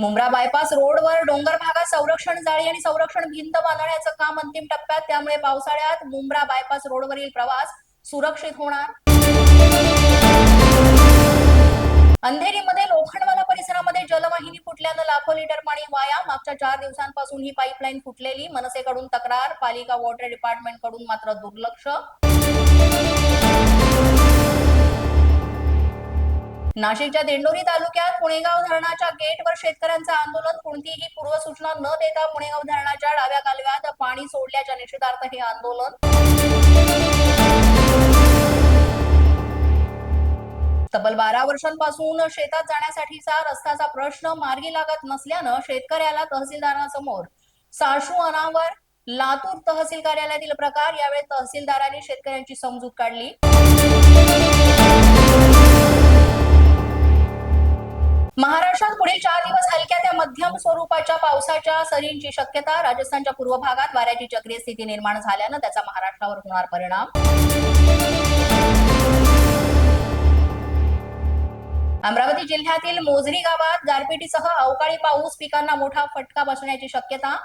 Mumbra bypass रोडवर डोंगर भागात संरक्षण जाळी आणि संरक्षण भिंत बांधण्याचं काम अंतिम टप्प्यात. त्यामुळे पावसाळ्यात मुंब्रा बायपास रोडवरील प्रवास सुरक्षित होणार. अंधेरीमध्ये लोखंडवाला परिसरामध्ये जलवाहिनी फुटल्यानं लाखो लिटर पाणी वाया. मागच्या चार दिवसांपासून ही पाईपलाईन फुटलेली. मनसेकडून तक्रार पालिका वॉटर डिपार्टमेंटकडून मात्र दुर्लक्ष. नाशिकच्या दिंडोरी तालुक्यात पुणेगाव धरणाच्या गेटवर शेतकऱ्यांचं आंदोलन कोणतीही पूर्वसूचना न देता पुणेगाव धरणाच्या डाव्या कालव्यात पाणी सोडल्याच्या निषेधार्थ हे आंदोलन. तब्बल बारा वर्षांपासून शेतात जाण्यासाठीचा रस्त्याचा प्रश्न मार्गी लागत नसल्यानं शेतकऱ्याला तहसीलदारांसमोर साशू अनावर लातूर तहसील कार्यालयातील प्रकार यावेळी तहसीलदारांनी शेतकऱ्यांची समजूत काढली. मध्यम स्वरूपाच्या पावसाच्या सरींची शक्यता राजस्थानच्या पूर्व भागात वाऱ्याची चक्रीय स्थिती निर्माण झाल्यानं त्याचा महाराष्ट्रावर होणार परिणाम. अमरावती जिल्ह्यातील मोझरी गावात गारपिटीसह अवकाळी पाऊस पिकांना मोठा फटका बसण्याची शक्यता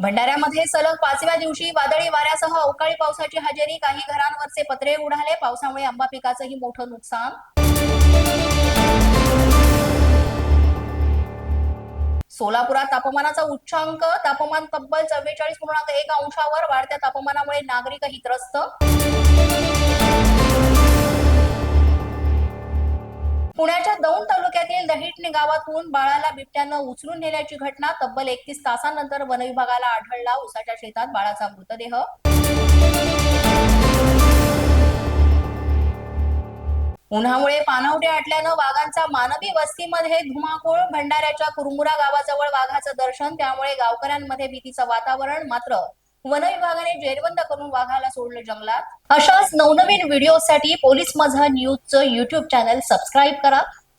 भंडाऱ्यामध्ये सलग पाचव्या दिवशी वादळी वाऱ्यासह अवकाळी पावसाची हजेरी. काही घरांवरचे पत्रे उडाले. पावसामुळे आंबा पिकाचंही मोठं नुकसान. सोलापुरात तापमानाचा उच्चांक तापमान तब्बल चव्वेचाळीस पूर्णांक एक अंशावर वाढत्या तापमानामुळे नागरिकही त्रस्त. गावातून बाळाला बिबट्यानं उचलून नेल्याची घटना तब्बल एकतीस तासानंतर वनविभागाला आढळला. उसाच्या शेतात बाळाचा मृतदेह. उन्हामुळे पानवटे आटल्यानं वाघांचा मानवी वस्तीमध्ये धुमाकूळ भंडाऱ्याच्या कुरमुरा गावाजवळ वाघाचं दर्शन त्यामुळे गावकऱ्यांमध्ये भीतीचं वातावरण मात्र वन विभागाने जेरबंद करून वाघाला सोडलं जंगलात. अशाच नवनवीन व्हिडिओसाठी पोलीस माझा न्यूजचं युट्यूब चॅनल सबस्क्राईब करा.